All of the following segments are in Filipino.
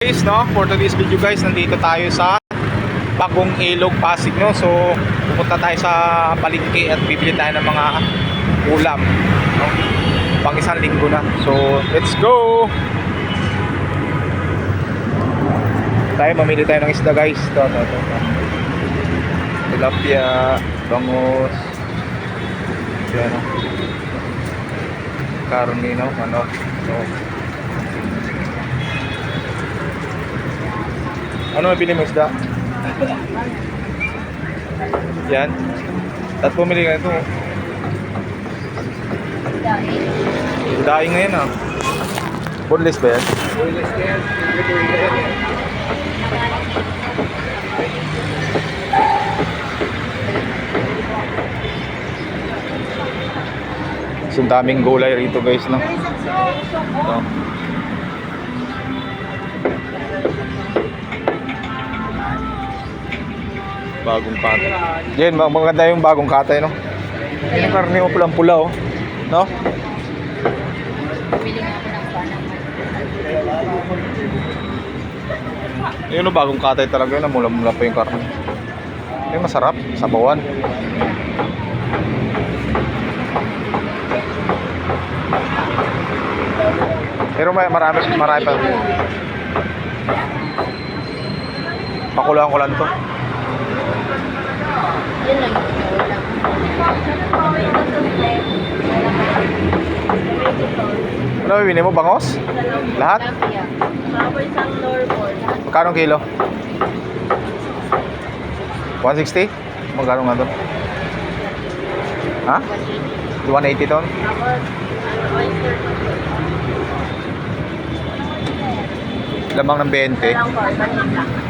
guys no? For today's video guys nandito tayo sa bagong ilog Pasig no? So pupunta tayo sa palengke at bibili tayo ng mga ulam no? pang isang linggo na. So let's go! Tayo mamili tayo ng isda guys. Ito ito ito, tilapia bangus. Yan no? Karne no? Ano? So Ano mabili mo isda? Yan. Tapos bumili ka ito. Daing. Daing ngayon ah. Boneless ba yan? Boneless yan. So, daming gulay rito guys no. Ito. Bagong patay. Yan, maganda yung bagong katay, eh, no? Yung karne mo pulang-pula, oh. No? Yun o, bagong katay eh, talaga eh, yun. Mula-mula pa yung karne. Yung masarap. Sabawan. Pero may marami, marami pa. Pakulaan ko lang to. Yun lang yung ginawa Ano bibili mo? Bangos? Lahat? Magkano kilo? 160? Magkano nga doon? Ha? 180 ton? Lamang ng 20?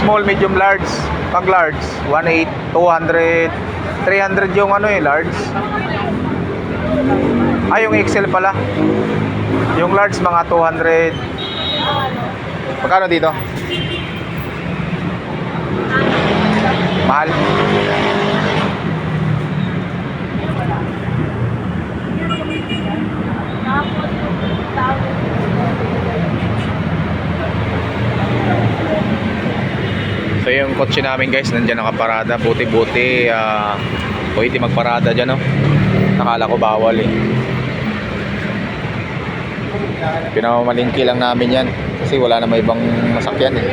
small, medium, large. Pag large, 1.8, 200, 300 yung ano eh, large. Ah, yung XL pala. Yung large, mga 200. Magkano dito? Mahal. kotse namin guys nandiyan nakaparada buti buti uh, ah, pwede magparada dyan oh. nakala ko bawal eh pinamamalingki lang namin yan kasi wala na may ibang masakyan eh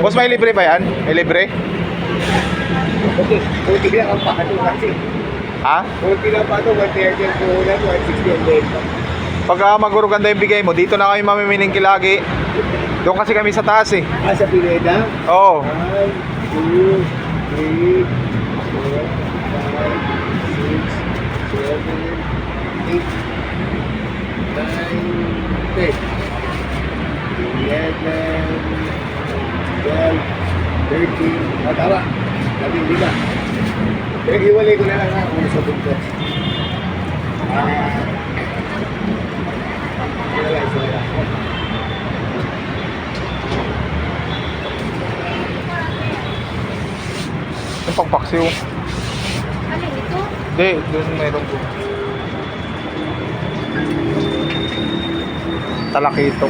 boss may libre ba yan? may libre? buti lang ang paano kasi ha? buti lang paano 130 ang kuhunan 160 ang pag ah, uh, maguruganda yung bigay mo, dito na kami mamiminingki lagi. Doon kasi kami sa taas eh. Ah, sa Pineda? Oo. 1, 2, 3, 4, 5, 6, 7, 8, 9, 10, 11, 12, 13, ah, tama. Labing lima. Pero hiwalay ko na lang ha sa buntot. Ah, yung pangpaksiw. Alin ito? Hindi, doon meron po. Talakito.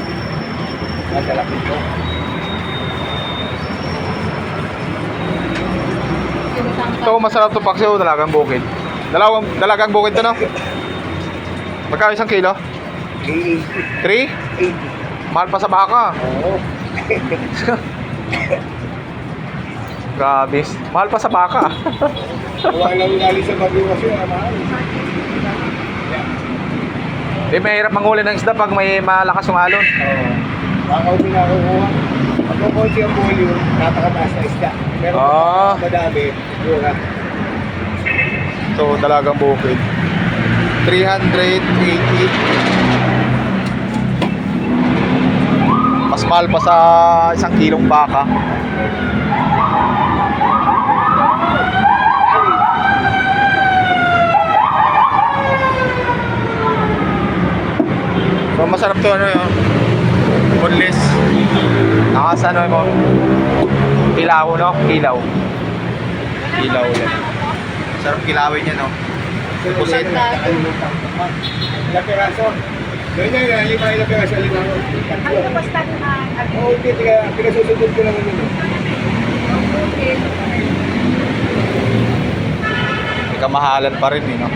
Yung tangka. Ito, masarap to paksiw, dalagang bukid. Dalawang, dalagang bukid to, no? Magkano isang kilo? 80. 3? Mahal pa sa baka. Oo. Grabe. Mahal pa sa baka. Wala lang galing sa bagyo kasi ang mahal. Eh, mahirap manghuli ng isda pag may malakas yung alon. Oo. Baka kung pinakukuha. Pag kukunti ang volume, napakataas na isda. Pero Ah. pag madami, mura. So, dalagang bukid. 380. Mahal pa sa isang kilong baka. So masarap to ano yun. Boneless. Nakas ano mo. Kilaw no? Kilaw. Kilaw yan. Sarap kilawin niya no. Pusit. Ko. Ilang piraso? Ganyan yan, lima ilang piraso, lima ko. Tatlo. basta na, Oo, hindi, tiga, pinasusunod ko naman yun. May kamahalan pa rin eh no.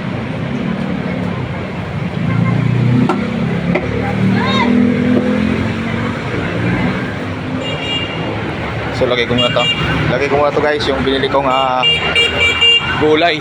So lagay ko muna to. Lagay ko muna to guys yung binili kong ah, gulay.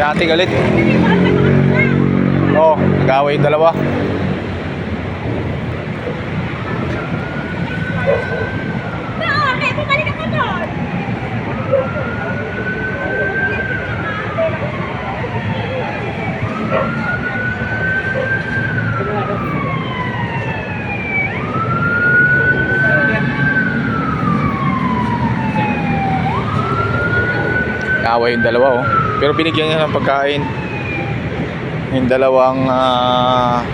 Si ate galit. Oo, oh, nag-away yung dalawa. Bakit? Bumalik ako doon! Nag-away yung dalawa oh. Pero binigyan niya ng pagkain. Yung dalawang ah,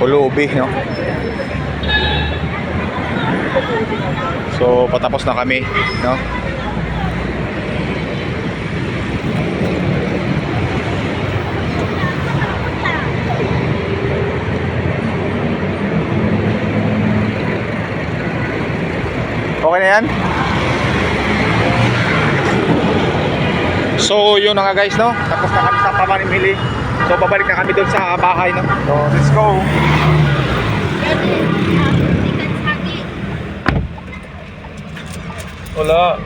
pulubi, no? So, patapos na kami, no? Okay na yan? So, yun na nga guys, no? Tapos na kami sa pamamimili. So, babalik na kami doon sa bahay, no? So, let's go! Wala.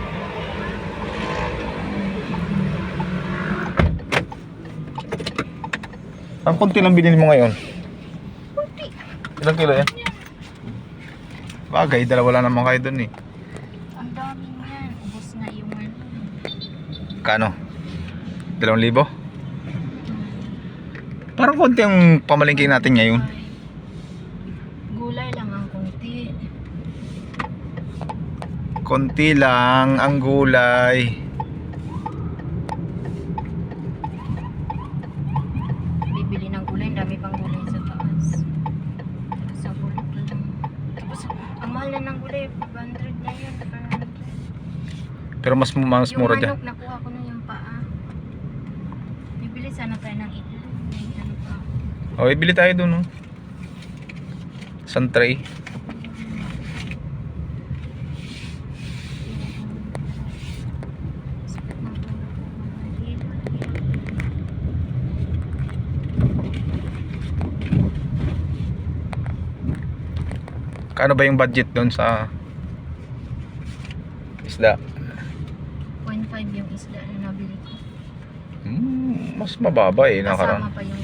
Ang konti lang binili mo ngayon. Ilang kilo yan? Bagay, dalawa lang naman kayo doon eh. Ang dami niyan. Ubus na yung ano. Kano? Dalawang libo? Parang konti ang pamalingking natin ngayon. Gulay lang ang kunti. Konti lang ang gulay. Bibili ng gulay. Dami pang gulay sa taas. Sa bulok lang. Tapos, ang mahal na ng gulay. 500 na yun. 500. Pero mas mas yung mura dyan. manok, nakuha ko na yung paa. Bibili sana tayo ng itlog. May ano pa. O, ibili tayo doon, no? Isang tray. Sakit ng tulog ko. Mahirap, mahirap. Kano ba yung budget doon sa isda? 0.5 yung isda na nabili ko. Hmm, mas mababa eh. Nakaraan. Kasama pa yung.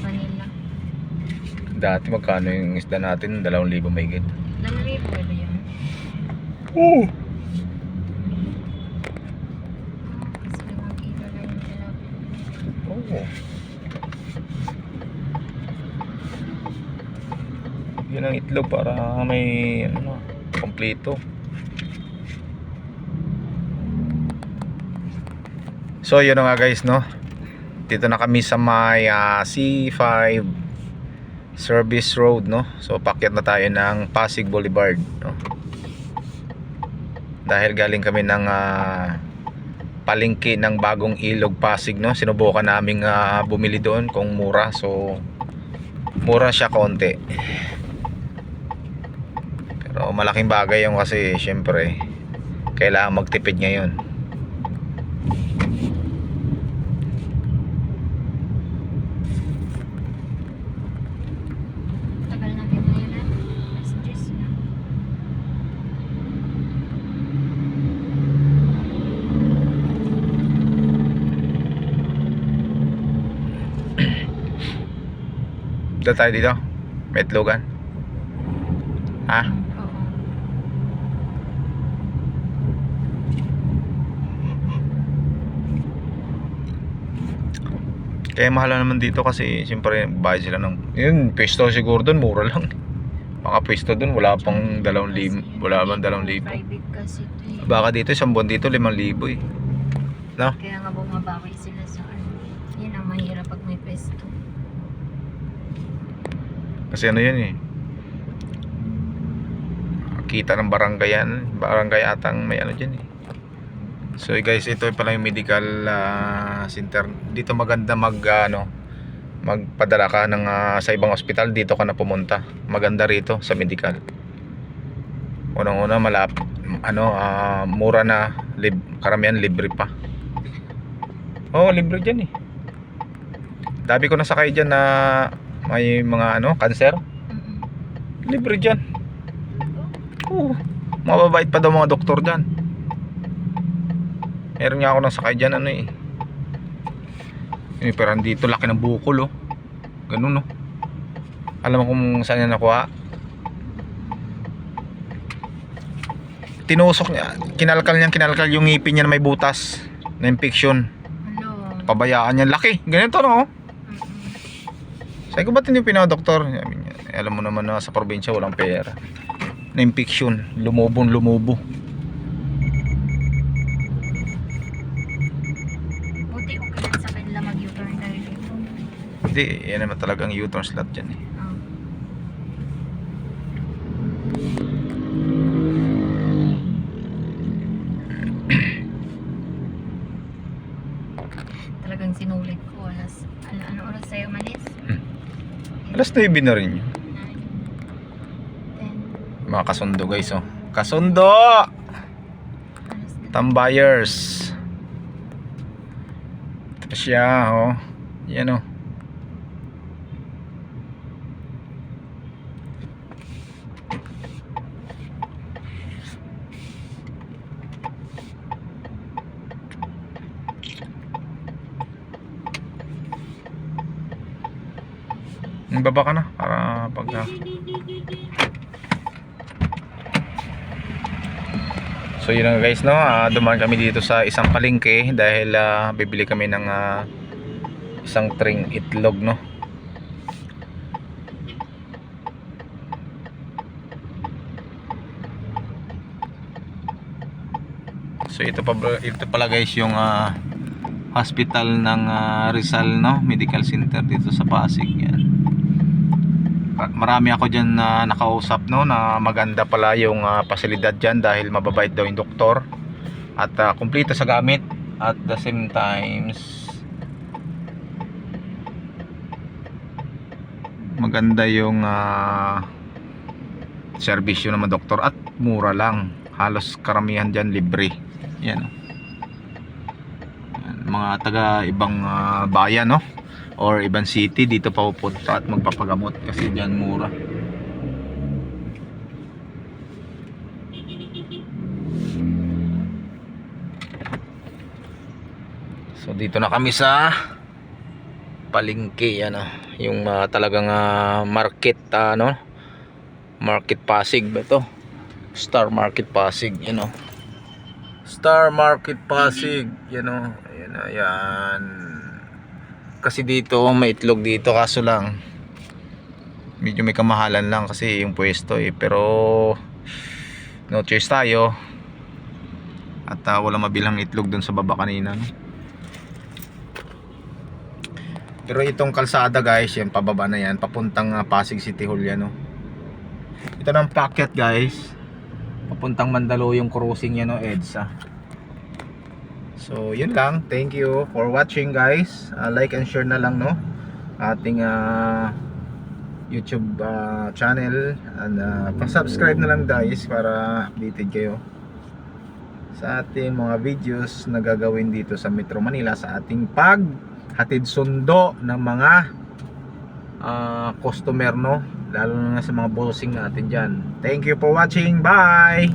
Dati magkano yung isda natin? Dalawang libo may gid. Dalawi po ba yun? Oo. Yun ang itlog para may ano, kompleto. So yun nga guys no. Dito na kami sa may ah, C5 Service Road no. So pakyat na tayo ng Pasig Boulevard no. Dahil galing kami ng ah, palengke ng bagong ilog Pasig no sinubukan naming ah, bumili doon kung mura so mura siya konti pero malaking bagay yung kasi syempre kailangan magtipid ngayon Punta tayo dito. Metlogan. Ha? Oo. Kaya mahal na naman dito kasi siyempre bayad sila ng yun, pwesto siguro doon mura lang. Baka pwesto doon wala pang dalawang libo, wala kasi ito eh. Baka dito isang buwan dito limang libo eh. No? Kaya nga bumabawi sila sa ano. Yan ang mahirap pag may pesto. Kasi ano yun eh. Kita ng barangay yan. Barangay atang may ano dyan eh. So guys, ito pala yung medical ah, center. Dito maganda mag ah, ano, magpadala ka ng ah, sa ibang ospital dito ka na pumunta. Maganda rito sa medical. Unang-una malap ano ah, mura na lib, karamihan libre pa. Oh, libre diyan eh. Dabi ko na sakay diyan na may mga ano, cancer. Libre dyan. Oo. Mababait pa daw mga doktor dyan. Meron nga ako nang sakay dyan ano eh. Eh, pero dito laki ng bukol oh. Ganun oh. Alam mo kung saan yan nakuha? Tinusok niya, kinalkal niya, kinalkal yung ngipin niya na may butas na infection. Hello. Pabayaan niya, laki. Ganito no oh. Sabi ko, ba't hindi pinadoktor? Sabi niya, "Eh, alam mo naman na sa probinsya walang pera. Na infection, lumubon lumubo. Buti okay sa kanila mag-U-turn dahil dito. Hindi, yan naman talagang U-turn slot dyan eh. Ah. Talagang sinulit ko. Alas, ano, ano oras sa'yo malis? Hmm. Alas 9 na rin yun. 9, Mga kasundo guys oh. Kasundo! 10, alas na. Tambayers! Ito siya oh. Yan oh. Baba ka na para pagka So yun nga guys no, Ah, dumaan kami dito sa isang palengke dahil ah, bibili kami ng ah, isang tring itlog no. So ito pa ito pala guys yung ah, hospital ng ah, Rizal no, Medical Center dito sa Pasig yan. Marami ako dyan na nakausap no na maganda pala yung ah, pasilidad dyan dahil mababait daw yung doktor at ah, kumpleto sa gamit at the same times maganda yung ah, serbisyo ng mga doktor at mura lang. Halos karamihan dyan libre. Yan. Yan, mga taga ibang ah, bayan no or ibang city dito pa pupunta at magpapagamot kasi diyan mura. So dito na kami sa palengke ano yung ah, talagang ah, market ano market Pasig ba Star Market Pasig you know. Star Market Pasig you know ayan ayan kasi dito may itlog dito kaso lang medyo may kamahalan lang kasi yung pwesto eh pero no choice tayo at uh, wala mabilang itlog dun sa baba kanina no? pero itong kalsada guys yan pababa na yan papuntang ah, Pasig City Hall yan no? ito ng packet guys papuntang Mandaluyong crossing yan no EDSA So, yun lang. Thank you for watching guys. Uh, like and share na lang no ating uh, YouTube uh, channel and uh, pa-subscribe na lang guys para updated kayo sa ating mga videos na gagawin dito sa Metro Manila sa ating paghatid sundo ng mga uh, customer no lalo na sa mga bossing natin dyan. Thank you for watching. Bye!